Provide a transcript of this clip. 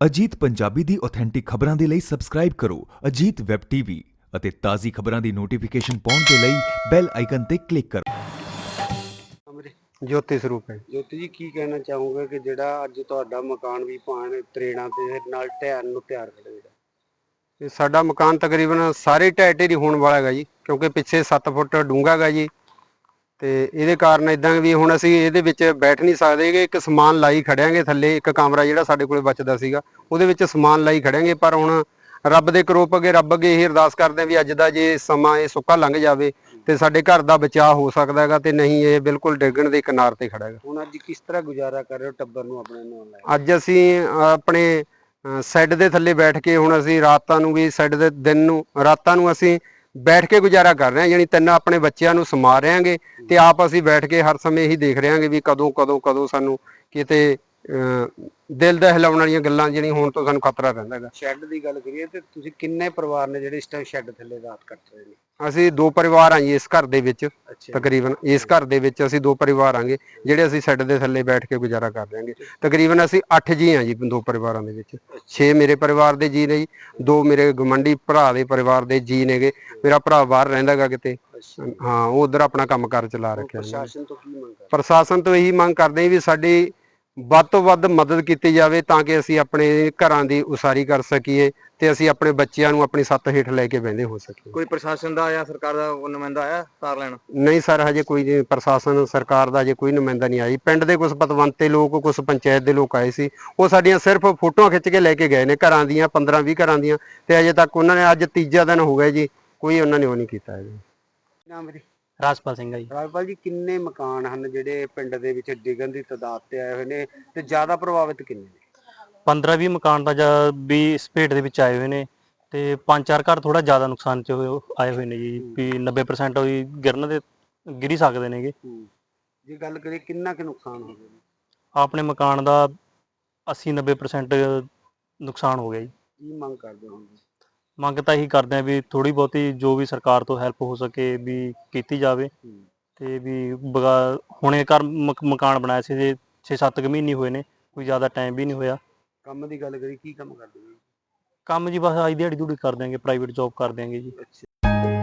ਅਜੀਤ ਪੰਜਾਬੀ ਦੀ authentic ਖਬਰਾਂ ਦੇ ਲਈ ਸਬਸਕ੍ਰਾਈਬ ਕਰੋ ਅਜੀਤ ਵੈਬ ਟੀਵੀ ਅਤੇ ਤਾਜ਼ੀ ਖਬਰਾਂ ਦੀ ਨੋਟੀਫਿਕੇਸ਼ਨ ਪਾਉਣ ਦੇ ਲਈ ਬੈਲ ਆਈਕਨ ਤੇ ਕਲਿੱਕ ਕਰੋ। ਅਮਰੇ ਜੋਤੀ ਸਰੂਪ ਹੈ। ਜੋਤੀ ਜੀ ਕੀ ਕਹਿਣਾ ਚਾਹੋਗੇ ਕਿ ਜਿਹੜਾ ਅੱਜ ਤੁਹਾਡਾ ਮਕਾਨ ਵੀ ਪਾਣ ਤਰੇੜਾਂ ਤੇ ਨਾਲ ਢਹਿਣ ਨੂੰ ਤਿਆਰ ਖੜਾ ਜਿਹੜਾ ਇਹ ਸਾਡਾ ਮਕਾਨ ਤਕਰੀਬਨ ਸਾਰੇ ਢਹਿ ਢੇਰੀ ਹੋਣ ਵਾਲਾ ਹੈਗਾ ਜੀ ਕਿਉਂਕਿ ਪਿੱਛੇ 7 ਫੁੱਟ ਡੂੰਘਾ ਹੈਗਾ ਜੀ ਤੇ ਇਹਦੇ ਕਾਰਨ ਇਦਾਂ ਵੀ ਹੁਣ ਅਸੀਂ ਇਹਦੇ ਵਿੱਚ ਬੈਠ ਨਹੀਂ ਸਕਦੇ ਕਿ ਇੱਕ ਸਮਾਨ ਲਾਈ ਖੜਿਆਂਗੇ ਥੱਲੇ ਇੱਕ ਕਮਰਾ ਜਿਹੜਾ ਸਾਡੇ ਕੋਲੇ ਬਚਦਾ ਸੀਗਾ ਉਹਦੇ ਵਿੱਚ ਸਮਾਨ ਲਾਈ ਖੜਿਆਂਗੇ ਪਰ ਹੁਣ ਰੱਬ ਦੇ ਕਰੋਪ ਅੱਗੇ ਰੱਬ ਅੱਗੇ ਇਹ ਅਰਦਾਸ ਕਰਦੇ ਹਾਂ ਵੀ ਅੱਜ ਦਾ ਜੇ ਸਮਾਂ ਇਹ ਸੁੱਕਾ ਲੰਘ ਜਾਵੇ ਤੇ ਸਾਡੇ ਘਰ ਦਾ ਬਚਾਅ ਹੋ ਸਕਦਾ ਹੈਗਾ ਤੇ ਨਹੀਂ ਇਹ ਬਿਲਕੁਲ ਡਿੱਗਣ ਦੇ ਕਿਨਾਰ ਤੇ ਖੜਾ ਹੈਗਾ। ਹੁਣ ਅੱਜ ਕਿਸ ਤਰ੍ਹਾਂ ਗੁਜ਼ਾਰਾ ਕਰ ਰਹੇ ਹੋ ਟੱਬਰ ਨੂੰ ਆਪਣੇ ਨਾਲ ਲੈ ਅੱਜ ਅਸੀਂ ਆਪਣੇ ਸੈੱਡ ਦੇ ਥੱਲੇ ਬੈਠ ਕੇ ਹੁਣ ਅਸੀਂ ਰਾਤਾਂ ਨੂੰ ਵੀ ਸੈੱਡ ਦੇ ਦਿਨ ਨੂੰ ਰਾਤਾਂ ਨੂੰ ਅਸੀਂ ਬੈਠ ਕੇ ਗੁਜ਼ਾਰਾ ਕਰ ਰਹੇ ਹਾਂ ਯਾਨੀ ਤਿੰਨ ਆਪਣੇ ਬੱਚਿਆਂ ਨੂੰ ਸਮਾ ਰਹੇ ਹਾਂਗੇ ਤੇ ਆਪ ਅਸੀਂ ਬੈਠ ਕੇ ਹਰ ਸਮੇਂ ਇਹੀ ਦੇਖ ਰਹੇ ਹਾਂਗੇ ਵੀ ਕਦੋਂ ਕਦੋਂ ਕਦੋਂ ਸਾਨੂੰ ਕਿਤੇ ਦਿਲ ਦਾ ਹਿਲਾਉਣ ਵਾਲੀਆਂ ਗੱਲਾਂ ਜਿਹੜੀਆਂ ਹੋਣ ਤੋਂ ਸਾਨੂੰ ਖਤਰਾ ਰਹਿੰਦਾ ਹੈਗਾ। ਸ਼ੈੱਡ ਦੀ ਗੱਲ ਕਰੀਏ ਤੇ ਤੁਸੀਂ ਕਿੰਨੇ ਪਰਿਵਾਰ ਨੇ ਜਿਹੜੇ ਇਸ ਟਾਈਮ ਸ਼ੈੱਡ ਥੱਲੇ ਰਾਤ ਕੱਟ ਰਹੇ ਨੇ? ਅਸੀਂ ਦੋ ਪਰਿਵਾਰ ਆਂ ਜੀ ਇਸ ਘਰ ਦੇ ਵਿੱਚ ਤਕਰੀਬਨ ਇਸ ਘਰ ਦੇ ਵਿੱਚ ਅਸੀਂ ਦੋ ਪਰਿਵਾਰ ਆਂਗੇ ਜਿਹੜੇ ਅਸੀਂ ਸੈੱਡ ਦੇ ਥੱਲੇ ਬੈਠ ਕੇ ਗੁਜ਼ਾਰਾ ਕਰ ਰਹੇ ਤਕਰੀਬਨ ਅਸੀਂ 8 ਜੀ ਆਂ ਜੀ ਦੋ ਪਰਿਵਾਰਾਂ ਦੇ ਵਿੱਚ। 6 ਮੇਰੇ ਪਰਿਵਾਰ ਦੇ ਜੀ ਨੇ ਜੀ ਦੋ ਮੇਰੇ ਗਮੰਡੀ ਭਰਾ ਦੇ ਪਰਿਵਾਰ ਦੇ ਜੀ ਨੇਗੇ ਮੇਰਾ ਭਰਾ ਬਾਹਰ ਰਹਿੰਦਾਗਾ ਕਿਤੇ। ਹਾਂ ਉਹ ਉਧਰ ਆਪਣਾ ਕੰਮਕਾਰ ਚਲਾ ਰੱਖਿਆ ਪ੍ਰਸ਼ਾਸਨ ਤੋਂ ਕੀ ਮੰਗ ਕਰ ਪ੍ਰਸ਼ਾਸਨ ਤੋਂ ਇਹੀ ਮੰਗ ਕਰਦੇ ਵੀ ਸਾਡੀ ਵੱਧ ਤੋਂ ਵੱਧ ਮਦਦ ਕੀਤੀ ਜਾਵੇ ਤਾਂ ਕਿ ਅਸੀਂ ਆਪਣੇ ਘਰਾਂ ਦੀ ਉਸਾਰੀ ਕਰ ਸਕੀਏ ਤੇ ਅਸੀਂ ਆਪਣੇ ਬੱਚਿਆਂ ਨੂੰ ਆਪਣੀ ਸੱਤ ਹੇਠ ਲੈ ਕੇ ਬਹਿੰਦੇ ਹੋ ਸਕੀਏ। ਕੋਈ ਪ੍ਰਸ਼ਾਸਨ ਦਾ ਜਾਂ ਸਰਕਾਰ ਦਾ ਕੋਈ ਨੁਮਾਇੰਦਾ ਆਇਆ ਸਾਰ ਲੈਣ? ਨਹੀਂ ਸਰ ਹਜੇ ਕੋਈ ਨਹੀਂ, ਪ੍ਰਸ਼ਾਸਨ ਸਰਕਾਰ ਦਾ ਹਜੇ ਕੋਈ ਨੁਮਾਇੰਦਾ ਨਹੀਂ ਆਈ ਪਿੰਡ ਦੇ ਕੁਝ ਪਤਵੰਤੇ ਲੋਕ ਕੁਝ ਪੰਚਾਇਤ ਦੇ ਲੋਕ ਆਏ ਸੀ। ਉਹ ਸਾਡੀਆਂ ਸਿਰਫ ਫੋਟੋਆਂ ਖਿੱਚ ਕੇ ਲੈ ਕੇ ਗਏ ਨੇ ਘਰਾਂ ਦੀਆਂ 15 20 ਘਰਾਂ ਦੀਆਂ। ਤੇ ਅਜੇ ਤੱਕ ਉਹਨਾਂ ਨੇ ਅੱਜ ਤੀਜਾ ਦਿਨ ਹੋ ਗਿਆ ਜੀ ਕੋਈ ਉਹਨਾਂ ਨੇ ਉਹ ਨਹੀਂ ਕੀਤਾ ਹੈ ਨਾਮ ਵੀਰੇ। ਰਾਜਪਾਲ ਸਿੰਘ ਆ ਜੀ। ਰਾਜਪਾਲ ਜੀ ਕਿੰਨੇ ਮਕਾਨ ਹਨ ਜਿਹੜੇ ਪਿੰਡ ਦੇ ਵਿੱਚ ਡਿੱਗਣ ਦੀ ਤਦਾਦ ਤੇ ਆਏ ਹੋਏ ਨੇ ਤੇ ਜ਼ਿਆਦਾ ਪ੍ਰਭਾਵਿਤ ਕਿੰਨੇ ਨੇ? 15 20 ਮਕਾਨ ਤਾਂ ਜਾਂ ਵੀ ਇਸ ਭੇਟ ਦੇ ਵਿੱਚ ਆਏ ਹੋਏ ਨੇ ਤੇ ਪੰਜ ਚਾਰ ਘਰ ਥੋੜਾ ਜ਼ਿਆਦਾ ਨੁਕਸਾਨ ਚ ਹੋਏ ਆਏ ਹੋਏ ਨੇ ਜੀ ਵੀ 90% ਹੋਈ ਗਿਰਨ ਦੇ ਗਿਰੀ ਸਕਦੇ ਨੇਗੇ। ਹੂੰ। ਜੇ ਗੱਲ ਕਰੀਏ ਕਿੰਨਾ ਕੁ ਨੁਕਸਾਨ ਹੋ ਗਿਆ ਆਪਣੇ ਮਕਾਨ ਦਾ 80 90% ਨੁਕਸਾਨ ਹੋ ਗਿਆ ਜੀ। ਕੀ ਮੰਗ ਕਰਦੇ ਹੋ ਮੰਗ ਤਾਂ ਇਹੀ ਕਰਦੇ ਆ ਵੀ ਥੋੜੀ ਬਹੁਤੀ ਜੋ ਵੀ ਸਰਕਾਰ ਤੋਂ ਹੈਲਪ ਹੋ ਸਕੇ ਵੀ ਕੀਤੀ ਜਾਵੇ। ਤੇ ਵੀ ਬਗਾ- ਹੁਣੇ ਘਰ ਮਕ- ਮਕਾਨ ਬਣਾਇਆ ਸੀ ਜੇ 6-7 ਮਹੀਨੇ ਹੋਏ ਨੇ ਕੋਈ ਜ਼ਿਆਦਾ ਟਾਈਮ ਵੀ ਨਹੀਂ ਹੋਇਆ। ਕੰਮ ਦੀ ਗੱਲ ਕਰੀ ਕੀ ਕੰਮ ਕਰਦੇ ਹੋ ਕੰਮ ਜੀ ਬਸ ਆਈ ਦਿਹਾੜੀ ਦੂੜੀ ਕਰ ਦਿਆਂਗੇ ਪ੍ਰਾਈਵੇਟ ਜੌਬ ਕਰ ਦਿਆਂਗੇ ਜੀ। ਅੱਛਾ।